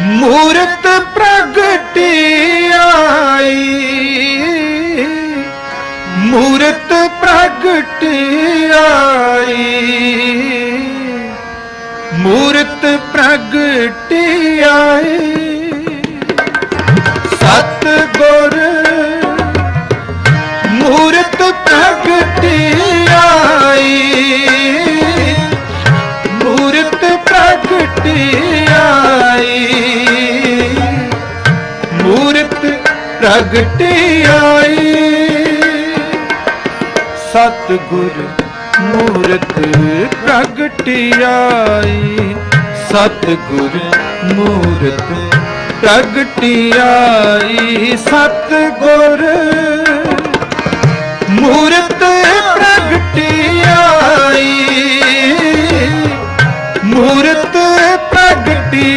ਮੂਰਤ ਪ੍ਰਗਟੀ ਆਈ। ਮੂਰਤ ਪ੍ਰਗਟੀ ਆਈ। ਮੂਰਤ ਪ੍ਰਗਟੀ ਆਈ। ਪ੍ਰਗਟੀ ਆਈ। ਸਤ ਗੁਰ ਮੂਰਤ ਪ੍ਰਗਟ ਆਏ ਸਤ ਗੁਰ ਮੂਰਤ ਪ੍ਰਗਟ ਆਏ ਸਤ ਗੁਰ ਮੂਰਤ ਪ੍ਰਗਟ ਆਈ। ਮੂਰਤ ਪ੍ਰਗਟੀ